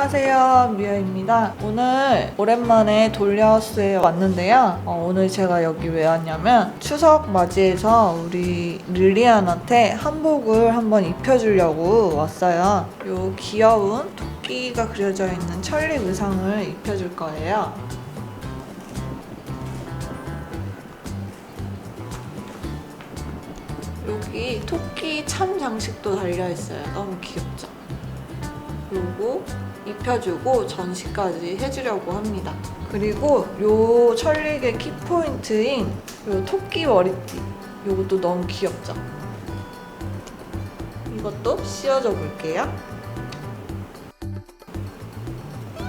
안녕하세요 미아입니다. 오늘 오랜만에 돌려하우스에 왔는데요. 어, 오늘 제가 여기 왜 왔냐면 추석 맞이해서 우리 릴리안한테 한복을 한번 입혀주려고 왔어요. 요 귀여운 토끼가 그려져 있는 천리 의상을 입혀줄 거예요. 여기 토끼 참 장식도 달려있어요. 너무 귀엽죠? 요거 입혀주고 전시까지 해주려고 합니다. 그리고 요 천릭의 키포인트인 요 토끼 머리띠 요것도 너무 귀엽죠? 이것도 씌워줘 볼게요.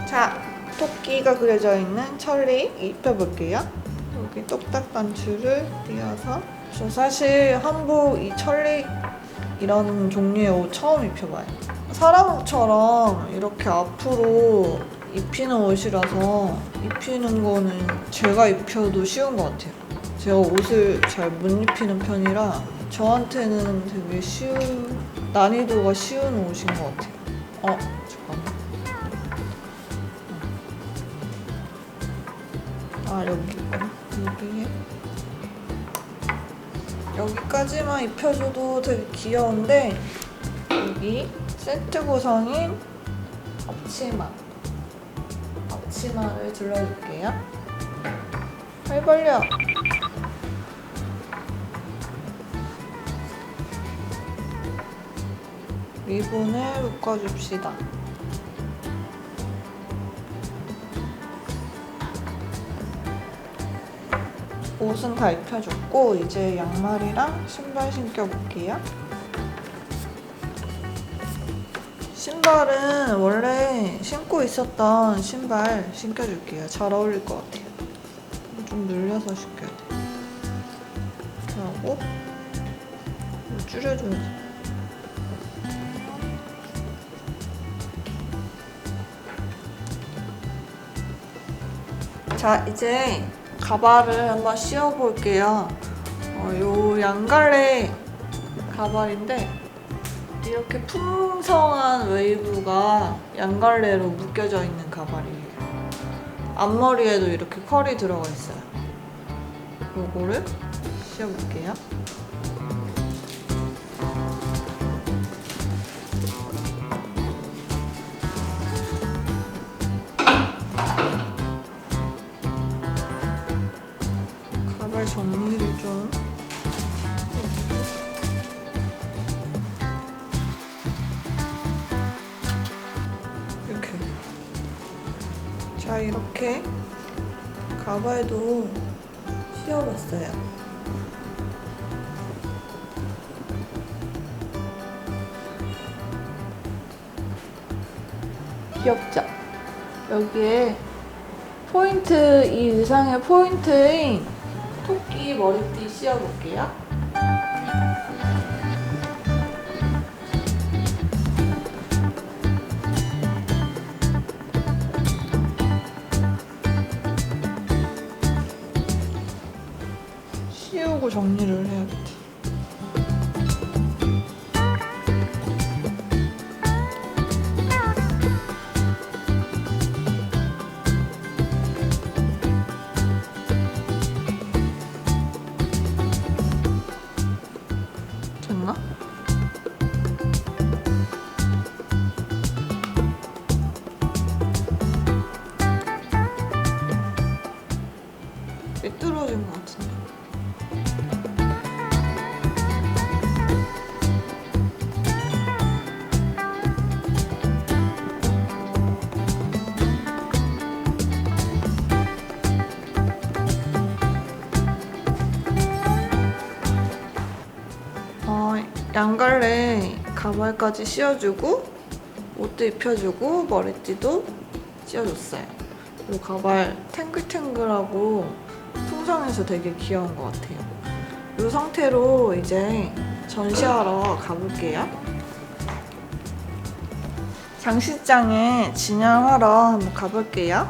자, 토끼가 그려져 있는 천릭 입혀볼게요. 여기 똑딱 단추를 띄어서 저 사실 한복 이 천릭 이런 종류의 옷 처음 입혀봐요. 사람처럼 이렇게 앞으로 입히는 옷이라서 입히는 거는 제가 입혀도 쉬운 것 같아요. 제가 옷을 잘 못 입히는 편이라 저한테는 되게 쉬운 난이도가 쉬운 옷인 것 같아요. 어 잠깐만. 아 여기 여기에 여기까지만 입혀줘도 되게 귀여운데 여기 세트 구성인 앞치마. 앞치마를 둘러줄게요. 팔 벌려. 리본을 묶어줍시다. 옷은 다 입혀줬고 이제 양말이랑 신발 신겨볼게요 신발은 원래 신고 있었던 신발 신겨줄게요. 잘 어울릴 것 같아요. 좀 늘려서 신겨야 돼. 하고 이거 줄여줘야 돼. 자, 이제 가발을 한번 씌워볼게요. 어, 요 양갈래 가발인데 이렇게 풍성한 웨이브가 양갈래로 묶여져 있는 가발이에요. 앞머리에도 이렇게 컬이 들어가 있어요. 요거를 씌워볼게요. 자 이렇게 가발도 씌워봤어요 귀엽죠? 여기에 포인트 이 의상의 포인트인 토끼 머리띠 씌워볼게요 씌우고 정리를 해야겠다. 양갈래 가발까지 씌워주고 옷도 입혀주고 머리띠도 씌워줬어요. 그리고 가발 탱글탱글하고 풍성해서 되게 귀여운 것 같아요. 이 상태로 이제 전시하러 가볼게요. 장식장에 진열하러 한번 가볼게요.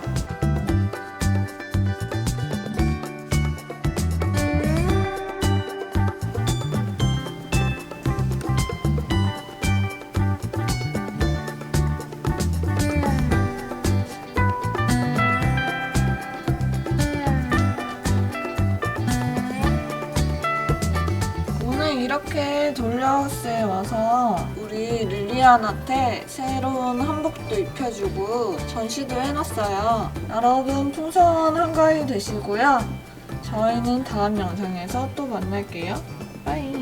돌려하우스에 와서 우리 릴리안한테 새로운 한복도 입혀주고 전시도 해놨어요. 여러분 풍성한 한가위 되시고요. 저희는 다음 영상에서 또 만날게요. 빠이.